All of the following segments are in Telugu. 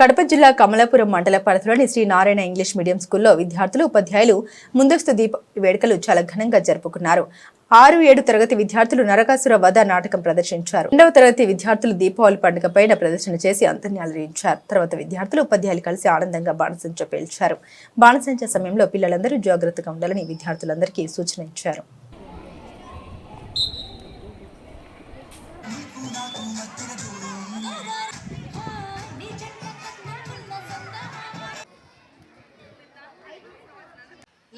కడప జిల్లా కమలాపురం మండల పరిధిలోని శ్రీ నారాయణ ఇంగ్లీష్ మీడియం స్కూల్లో విద్యార్థులు ఉపాధ్యాయులు ముందస్తు దీప వేడుకలు చాలా ఘనంగా జరుపుకున్నారు. ఆరు ఏడు తరగతి విద్యార్థులు నరకాసుర వధ నాటకం ప్రదర్శించారు. రెండవ తరగతి విద్యార్థులు దీపావళి పండుగ పైన ప్రదర్శన చేసి అంతర్యాలరించారు తర్వాత విద్యార్థులు ఉపాధ్యాయులు కలిసి ఆనందంగా బాణసంచ పేల్చారు. బాణసంచ సమయంలో పిల్లలందరూ జాగ్రత్తగా ఉండాలని విద్యార్థులందరికీ సూచన ఇచ్చారు.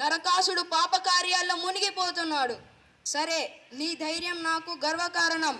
నరకాసుడు పాపకార్యాల్లో మునిగిపోతున్నాడు. సరే నీ ధైర్యం నాకు గర్వకారణం.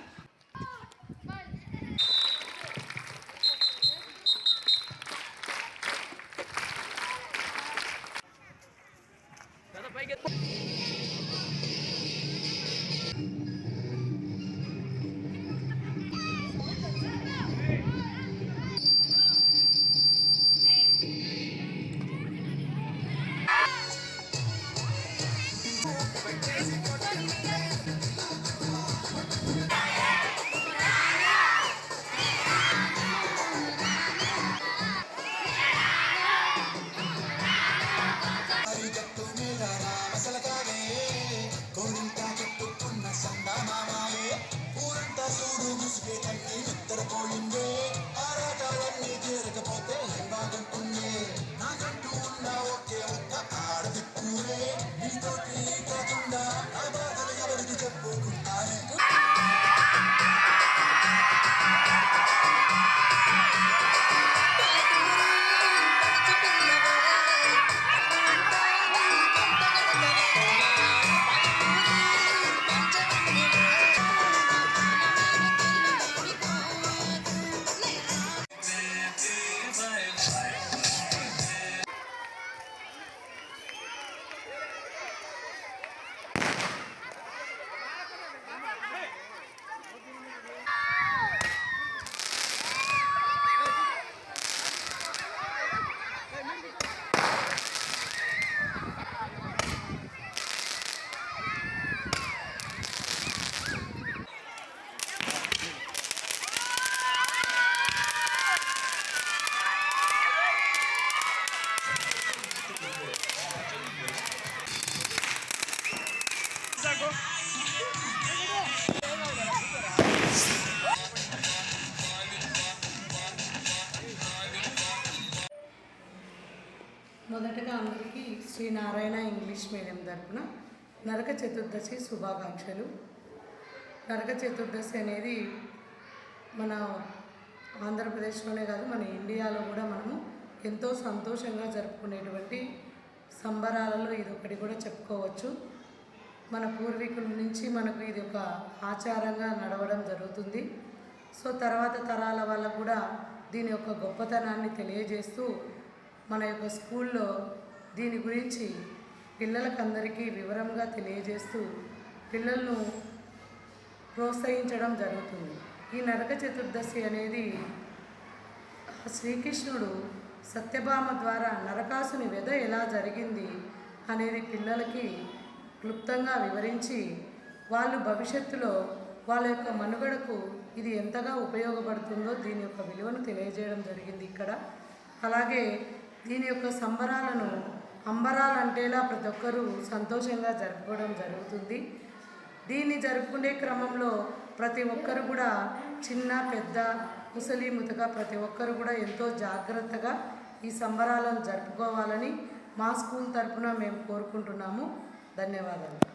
మొదటగా అందరికీ శ్రీ నారాయణ ఇంగ్లీష్ మీడియం తరపున నరక చతుర్దశి శుభాకాంక్షలు. నరక చతుర్దశి అనేది మన ఆంధ్రప్రదేశ్లోనే కాదు మన ఇండియాలో కూడా మనము ఎంతో సంతోషంగా జరుపుకునేటువంటి సంబరాలలో ఇది ఒకటి కూడా చెప్పుకోవచ్చు. మన పూర్వీకుల నుంచి మనకు ఇది ఒక ఆచారంగా నడవడం జరుగుతుంది. సో తర్వాత తరాల వల్ల కూడా దీని యొక్క గొప్పతనాన్ని తెలియజేస్తూ మన యొక్క స్కూల్లో దీని గురించి పిల్లలకందరికీ వివరంగా తెలియజేస్తూ పిల్లలను ప్రోత్సహించడం జరుగుతుంది. ఈ నరక చతుర్దశి అనేది శ్రీకృష్ణుడు సత్యభామ ద్వారా నరకాసుని వెద ఎలా జరిగింది అనేది పిల్లలకి క్లుప్తంగా వివరించి వాళ్ళు భవిష్యత్తులో వాళ్ళ యొక్క మనుగడకు ఇది ఎంతగా ఉపయోగపడుతుందో దీని యొక్క విలువను తెలియజేయడం జరిగింది ఇక్కడ. అలాగే దీని యొక్క సంబరాలను అంబరాలంటేలా ప్రతి ఒక్కరూ సంతోషంగా జరుపుకోవడం జరుగుతుంది. దీన్ని జరుపుకునే క్రమంలో ప్రతి ఒక్కరు కూడా చిన్న పెద్ద ముసలి ముతక ప్రతి ఒక్కరు కూడా ఎంతో జాగ్రత్తగా ఈ సంబరాలను జరుపుకోవాలని మా స్కూల్ తరఫున మేము కోరుకుంటున్నాము. ధన్యవాదాలు.